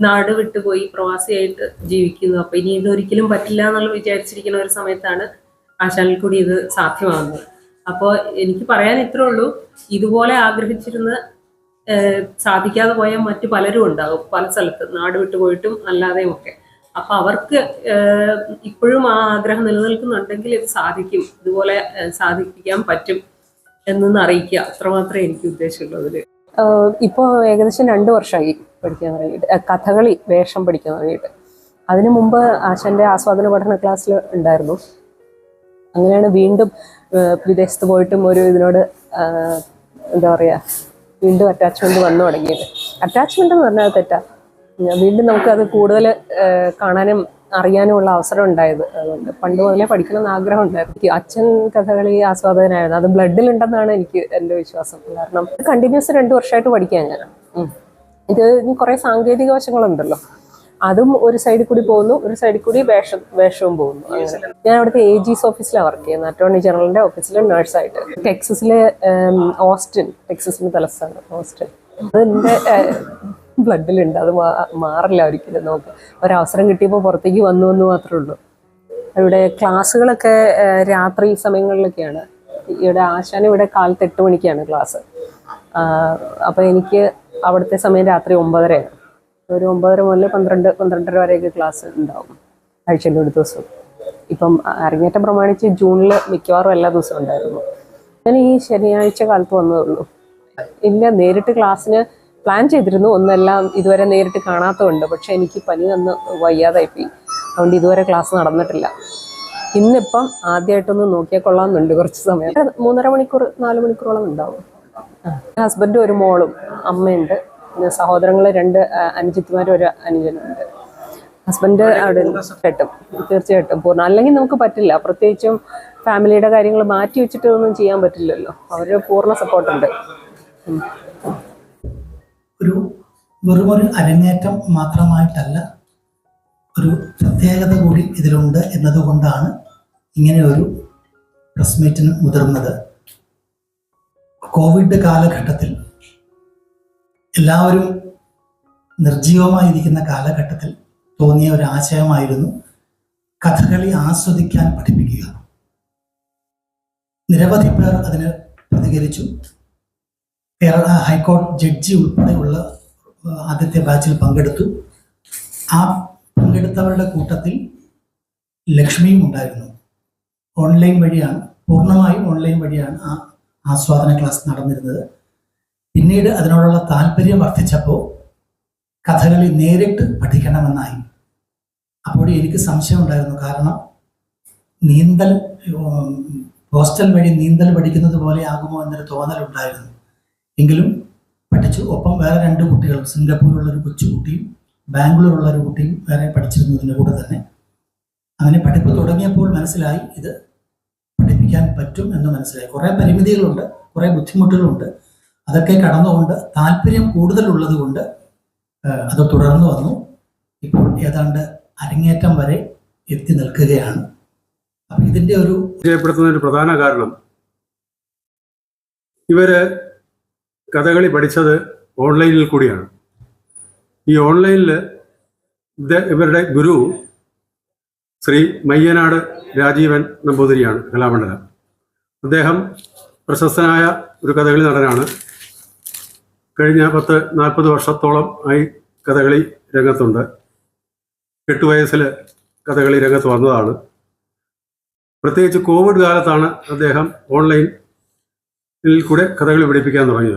നാട് വിട്ടുപോയി പ്രവാസിയായിട്ട് ജീവിക്കുന്നു. അപ്പൊ ഇനി ഇതൊരിക്കലും പറ്റില്ല എന്നുള്ള വിചാരിച്ചിരിക്കുന്ന ഒരു സമയത്താണ് ആശാനിൽ കൂടി ഇത് സാധ്യമാകുന്നത്. അപ്പോൾ എനിക്ക് പറയാൻ ഇത്രേ ഉള്ളൂ. ഇതുപോലെ ആഗ്രഹിച്ചിരുന്ന സാധിക്കാതെ പോയ മറ്റു പലരും ഉണ്ടാകും. പല സ്ഥലത്ത് നാട് വിട്ടുപോയിട്ടും അല്ലാതെയും ഒക്കെ. അപ്പൊ അവർക്ക് ഇപ്പോഴും ആ ആഗ്രഹം നിലനിൽക്കുന്നുണ്ടെങ്കിൽ ഇത് സാധിക്കും. ഇതുപോലെ സാധിപ്പിക്കാൻ പറ്റും എന്നൊന്ന് അറിയിക്കുക. അത്രമാത്രമേ എനിക്ക് ഉദ്ദേശമുള്ളൂ ഇപ്പോ ഇപ്പോൾ ഏകദേശം രണ്ട് വർഷമായി പഠിക്കാൻ തുടങ്ങിയിട്ട് കഥകളി വേഷം പഠിക്കാൻ തുടങ്ങിയിട്ട് അതിനു മുമ്പ് ആശാന്റെ ആസ്വാദന പഠന ക്ലാസ്സിൽ ഉണ്ടായിരുന്നു. അങ്ങനെയാണ് വീണ്ടും വിദേശത്ത് പോയിട്ടും ഒരു ഇതിനോട് എന്താ പറയുക വീണ്ടും അറ്റാച്ച്മെന്റ് വന്നു തുടങ്ങിയത്. അറ്റാച്ച്മെന്റ് എന്ന് പറഞ്ഞാൽ തെറ്റാ. വീണ്ടും നമുക്കത് കൂടുതൽ കാണാനും അറിയാനുമുള്ള അവസരം ഉണ്ടായത് അതുകൊണ്ട്. പണ്ട് മുതലേ പഠിക്കണമെന്ന് ആഗ്രഹം ഉണ്ടായിരുന്നു. അച്ഛൻ കഥകളി ആസ്വാദകനായിരുന്നു. അത് ബ്ലഡിലുണ്ടെന്നാണ് എനിക്ക് എന്റെ വിശ്വാസം. കാരണം കണ്ടിന്യൂസ് രണ്ട് വർഷമായിട്ട് പഠിക്കാൻ ഞാൻ. ഇത് കുറേ സാങ്കേതിക വശങ്ങളുണ്ടല്ലോ. അതും ഒരു സൈഡിൽ കൂടി പോകുന്നു ഒരു സൈഡിൽ കൂടി വേഷം വേഷവും പോകുന്നു. ഞാൻ അവിടുത്തെ എ ജിസ് ഓഫീസിലാണ് വർക്ക് ചെയ്യുന്നത്. അറ്റോർണി ജനറലിന്റെ ഓഫീസിൽ നേഴ്സായിട്ട് ടെക്സസിലെ ഓസ്റ്റിൻ ടെക്സസിന്റെ തലസ്ഥാനം ഓസ്റ്റിൻ എന്റെ ബ്ലഡിലുണ്ട് അത് മാറില്ല ഒരിക്കലും നമുക്ക്. ഒരവസരം കിട്ടിയപ്പോൾ പുറത്തേക്ക് വന്നു എന്ന് മാത്രമേ ഉള്ളൂ. ഇവിടെ ക്ലാസ്സുകളൊക്കെ രാത്രി സമയങ്ങളിലൊക്കെയാണ്. ഇവിടെ ആശാൻ ഇവിടെ കാലത്ത് എട്ട് മണിക്കാണ് ക്ലാസ്. അപ്പോൾ എനിക്ക് അവിടുത്തെ സമയം രാത്രി ഒമ്പതരയാണ് ഒരു ഒമ്പതര മുതൽ പന്ത്രണ്ട് പന്ത്രണ്ടര വരെയൊക്കെ ക്ലാസ് ഉണ്ടാവും ആഴ്ചയിൽ ഒരു ദിവസം. ഇപ്പം അരങ്ങേറ്റം പ്രമാണിച്ച് ജൂണിൽ മിക്കവാറും എല്ലാ ദിവസവും ഉണ്ടായിരുന്നു. ഞാൻ ഈ ശനിയാഴ്ച കാലത്ത് വന്നതുള്ളൂ ഇല്ല നേരിട്ട് ക്ലാസ്സിന് പ്ലാൻ ചെയ്തിരുന്നു. ഒന്നെല്ലാം ഇതുവരെ നേരിട്ട് കാണാത്തതുണ്ട്. പക്ഷേ എനിക്ക് പനി വന്ന് വയ്യാതായിപ്പോയി. അതുകൊണ്ട് ഇതുവരെ ക്ലാസ് നടന്നിട്ടില്ല. ഇന്നിപ്പം ആദ്യമായിട്ടൊന്ന് നോക്കിയാൽ കൊള്ളാമെന്നുണ്ട് കുറച്ച് സമയം. മൂന്നര മണിക്കൂർ നാല് മണിക്കൂറോളം ഉണ്ടാവും. ഹസ്ബൻഡും ഒരു മോളും. അമ്മയുണ്ട്. പിന്നെ സഹോദരങ്ങൾ രണ്ട് അനുജിത്തുമാരും ഒരു അനുജനുണ്ട്. ഹസ്ബൻഡ് അവിടെ കെട്ടും. തീർച്ചയായിട്ടും പൂർണ അല്ലെങ്കിൽ നമുക്ക് പറ്റില്ല. പ്രത്യേകിച്ചും ഫാമിലിയുടെ കാര്യങ്ങൾ മാറ്റി വെച്ചിട്ട് ഒന്നും ചെയ്യാൻ പറ്റില്ലല്ലോ. അവർ പൂർണ സപ്പോർട്ടുണ്ട്. ഒരു വെറുമൊരു അരങ്ങേറ്റം മാത്രമായിട്ടല്ല ഒരു പ്രത്യേകത കൂടി ഇതിലുണ്ട് എന്നതുകൊണ്ടാണ് ഇങ്ങനെ ഒരു പ്രസ് മീറ്റിന് മുതിർന്നത്. കോവിഡ് കാലഘട്ടത്തിൽ എല്ലാവരും നിർജീവമായിരിക്കുന്ന കാലഘട്ടത്തിൽ തോന്നിയ ഒരു ആശയമായിരുന്നു കഥകളി ആസ്വദിക്കാൻ പഠിപ്പിക്കുക. നിരവധി പേർ അതിന് പ്രതികരിച്ചു. കേരള ഹൈക്കോടതി ജഡ്ജി ഉൾപ്പെടെയുള്ള ആദ്യത്തെ ബാച്ചിൽ പങ്കെടുത്തു. ആ പങ്കെടുത്തവരുടെ കൂട്ടത്തിൽ ലക്ഷ്മിയും ഉണ്ടായിരുന്നു. ഓൺലൈൻ വഴിയാണ് പൂർണമായും ഓൺലൈൻ വഴിയാണ് ആ ആസ്വാദന ക്ലാസ് നടന്നിരുന്നത്. പിന്നീട് അതിനോടുള്ള താല്പര്യം വർദ്ധിച്ചപ്പോൾ കഥകളി നേരിട്ട് പഠിക്കണമെന്നായി. അപ്പോൾ എനിക്ക് സംശയം ഉണ്ടായിരുന്നു കാരണം നീന്തൽ ഹോസ്റ്റൽ വഴി നീന്തൽ പഠിക്കുന്നത് പോലെ ആകുമോ എന്നൊരു തോന്നലുണ്ടായിരുന്നു. എങ്കിലും പഠിച്ചു. ഒപ്പം വേറെ രണ്ട് കുട്ടികൾ സിംഗപ്പൂരിലുള്ള ഒരു കൊച്ചുകുട്ടിയും ബാംഗ്ലൂരുള്ള ഒരു കുട്ടിയും വേറെ പഠിച്ചിരുന്നു ഇതിന്റെ കൂടെ തന്നെ. അങ്ങനെ പഠിപ്പ് തുടങ്ങിയപ്പോൾ മനസ്സിലായി ഇത് പഠിപ്പിക്കാൻ പറ്റും എന്ന് മനസ്സിലായി. കുറേ പരിമിതികളുണ്ട് കുറേ ബുദ്ധിമുട്ടുകളുണ്ട്. അതൊക്കെ കടന്നുകൊണ്ട് താല്പര്യം കൂടുതലുള്ളത് കൊണ്ട് അത് തുടർന്നു വന്നു. ഇപ്പോൾ ഏതാണ്ട് അരങ്ങേറ്റം വരെ എത്തി നിൽക്കുകയാണ്. അപ്പൊ ഇതിന്റെ ഒരു ഒരു പ്രധാന കാരണം ഇവർ കഥകളി പഠിച്ചത് ഓൺലൈനിൽ കൂടിയാണ്. ഈ ഓൺലൈനിൽ ഇവരുടെ ഗുരു ശ്രീ മയ്യനാട് രാജീവൻ നമ്പൂതിരിയാണ് കലാമണ്ഡലം. അദ്ദേഹം പ്രശസ്തനായ ഒരു കഥകളി നടനാണ്. കഴിഞ്ഞ പത്ത് നാൽപ്പത് വർഷത്തോളം ആയി കഥകളി രംഗത്തുണ്ട്. എട്ട് വയസ്സിൽ കഥകളി രംഗത്ത് വന്നതാണ്. പ്രത്യേകിച്ച് കോവിഡ് കാലത്താണ് അദ്ദേഹം ഓൺലൈനിൽ കൂടെ കഥകളി പഠിപ്പിക്കാൻ തുടങ്ങിയത്.